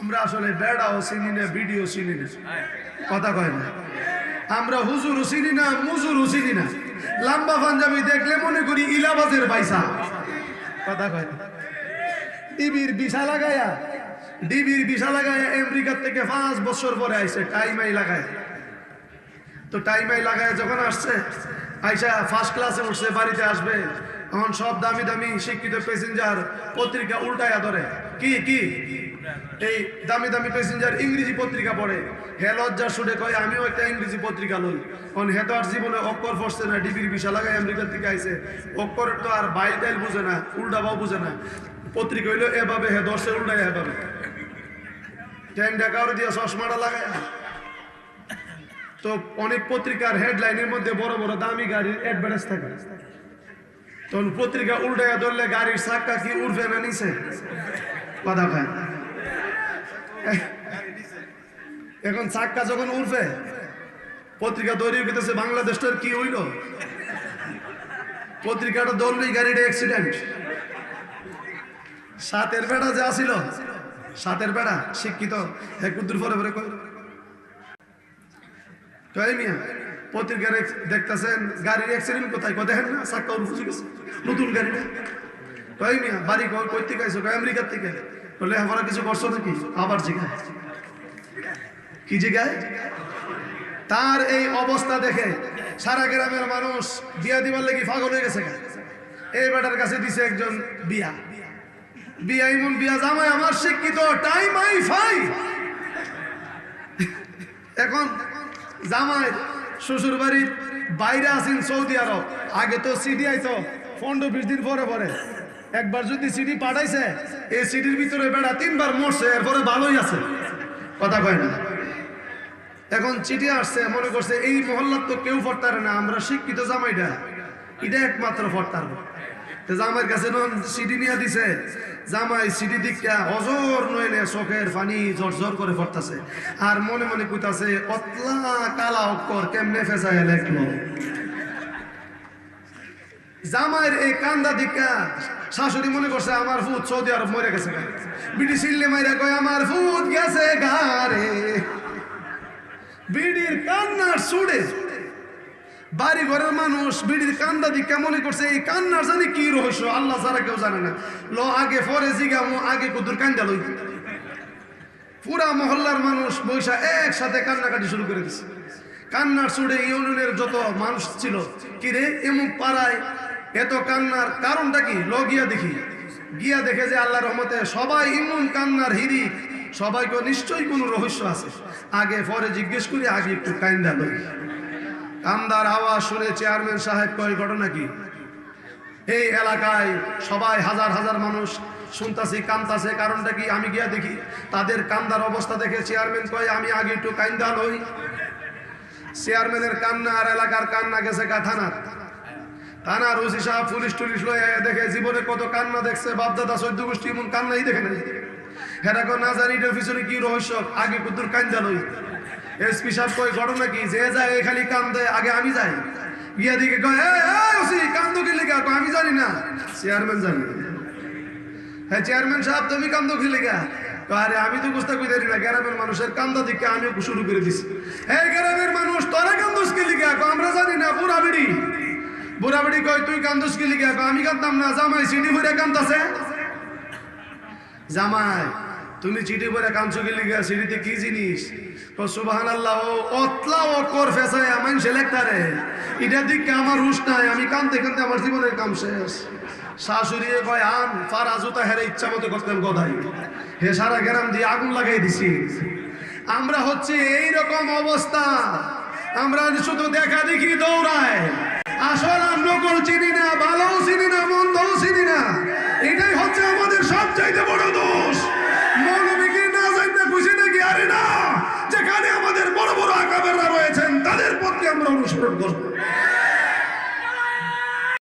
আমরা আসলে বেড়াও চিনি না, ভিডিও চিনি না। কথা কয় না। আমরা হুজুরও চিনি না, মুজুরও চিনি না। লাম্বা পাঞ্জাবি দেখলে মনে করি ইলাবাজের বাইসা। কথা কয় না। ডিবির বিশা লাগায়া, ডিবির বিশা লাগায়া আমেরিকার থেকে পাঁচ বছর পরে আইছে টাইমাই লাগায়। তো টাইমাই লাগায় যখন আসছে, আইসা ফার্স্ট ক্লাসে উঠছে, বাড়িতে আসবে। এখন সব দামি দামি শিক্ষিত প্যাসেঞ্জার পত্রিকা উল্টায়া ধরে। কি কি? এই দামি দামি প্যাসেঞ্জার ইংরেজি পত্রিকা পড়ে। হে লজ্জা শুনে কয়, আমিও একটা ইংরেজি পত্রিকা লই। কারণ হে তো আর জীবনে অক্ষর ফসছে না, ডিবির বিশা লাগায় আমেরিকার থেকে আইছে। অক্ষর তো আর বাইল টাইল বুঝে না উল্টাবাও বুঝে না। পত্রিকা হইল এভাবে হে দশে উল্টায় এভাবে। ট্যাংটা কাউরে দিয়ে চশমাটা লাগায়। তো অনেক পত্রিকার হেডলাইনের মধ্যে বড় বড় দামি গাড়ির অ্যাডভার্টাইজ থাকে। তখন পত্রিকা উল্টাইয়া ধরলে গাড়ির চাক্কা কি উঠবে না নিচে? কথা খায় এখন চাক্কা যখন উঠবে পত্রিকা তৈরি করতেছে বাংলাদেশটার কি হইল? পত্রিকাটা ধরলেই গাড়িটা অ্যাক্সিডেন্ট সাতের বেড়া যে আসিল, সাতের বেড়া, শিক্ষিত এক উদ্দুর পরে পরে কই মিয়া? পত্রিকার দেখতেছেন, গাড়ির অ্যাক্সিডেন্ট কোথায়? দেখেন না? চাক্কা উঠে গেছে। নতুন গাড়িটা কই মিয়া, বাড়ি কই কই থেকে আইছো? আমেরিকার থেকে? বলে আমরা কিছু করছ নাকি? আবার জিগায়। কি জিগায়? তার এই অবস্থা দেখে সারা গ্রামের মানুষ বিয়া দিবার লাগি পাগল হয়ে গেছে। এই বেটার কাছে দিছে একজন বিয়া। বিয়া ইমন বিয়া, জামাই আমার শিক্ষিত টাইম আই ফাই এখন জামাই শ্বশুর বাড়ির বাইরে আছেন সৌদি আরব। আগে তো সিডি আইতো, পনেরো বিশ দিন পরে পরে। একবার যদি সিডি পাঠাইছে, এই সিডির ভিতরে বেড়া তিনবার মরছে, এরপরে ভালোই আছে। কথা কয় না। এখন চিঠি আসছে, মনে করছে এই মহল্লার তো কেউ ফটতারে না, আমরা শিক্ষিত জামাইটা এটা একমাত্র ফরতার তো জামাইয়ের কাছে নন সিডি নিয়ে দিছে। জামাই সিডি দিকটা অজর নইলে চোখের পানি জর জর করে ফরতাছে আর মনে মনে কইতাছে, অতলা কালা অক্ষর কেমনে ফেসায় লেখলো জামাইয়ের এই কান্দা দিকা শাশুড়ি মনে করছে, আমার ফুট সৌদি আরব মরে গেছে। বিটি সিল্লে মাইরা কয়, আমার ফুট গেছে গারে বিড়ির কান্নার সুড়ে বাড়ি ঘরের মানুষ, বিড়ির কান্দা দি কেমনই করছে, এই কান্নার জানি কি রহস্য? আল্লাহ ছাড়া কেউ জানে না। ল, আগে পরে জিগামো আগে কুদুর কান্দা লই। পুরা মহল্লার মানুষ বৈশা একসাথে কান্নাকাটি শুরু করে দিছে। কান্নার সুড়ে ইউনিয়নের যত মানুষ ছিল কিরে এমুক পাড়ায় এত কান্নার কারণটা কি? ল, গিয়া দেখি। গিয়া দেখে যে আল্লাহ রহমতে সবাই ইমন কান্নার হিরি সবাইকে নিশ্চয়ই কোনো রহস্য আছে। আগে পরে জিজ্ঞেস করি, আগে একটু কান্দা লই। কান্দার আওয়াজ শুনে চেয়ারম্যান সাহেব কয়, ঘটনা কি? এই এলাকায় সবাই হাজার হাজার মানুষ শুনতাছি, কান্দাছে। কারণটা কি? আমি গিয়া দেখি, তাদের কান্দার অবস্থা দেখে চেয়ারম্যান কয়, আমি আগে একটু কান্দা লই। চেয়ারম্যানের কান্না আর এলাকার কান্না গেছে গা থানার। ওসি সাহেব পুলিশ টুলিশ লয়ে দেখে, জীবনে কত কান্না দেখছে, বাপদাদা চৈদ্দ গোষ্ঠী এমন কান্নাই দেখে নাই। হেরাকো না জানি এটার পিছনে কি রহস্য, আগে কুদ্দুর কান্দা লই। এসপি সাহেব কই ঘটনা কি যে যায় এ খালি কান্দে আগে আমি যাই। গিয়া দিকে কয় "এই, এই, ওসি কান্দো কি কয়, আমি জানি না। চেয়ারম্যান জানি। হ্যাঁ চেয়ারম্যান সাহেব তুমি কান্দো কি কয়, আরে আমি তো বুঝতে কই না গ্রামের মানুষের কান্দা দিকে আমি শুরু করে দিছি। এই গ্রামের মানুষ তোরা কান্দোস কি কয়, আমরা জানি না বুড়া বিড়ি। বুড়া বিড়ি কয় তুই কান্দোস কি কয়, আমি কান্দতাম না জামাই সিডি ভরে কান্দাছে জামাই তুমি চিঠি পরে কাঞ্চু গেলি গা সিঁড়িতে কি জিনিস? নাই, আমি কানতে আমার জীবনের কাম শেষ। শাশুড়ি হেরে ইচ্ছা মতো গদাই। হে সারা দিয়ে আগুন লাগাই দিছি। আমরা হচ্ছে এই রকম অবস্থা। আমরা শুধু দেখা দেখি দৌড়ায়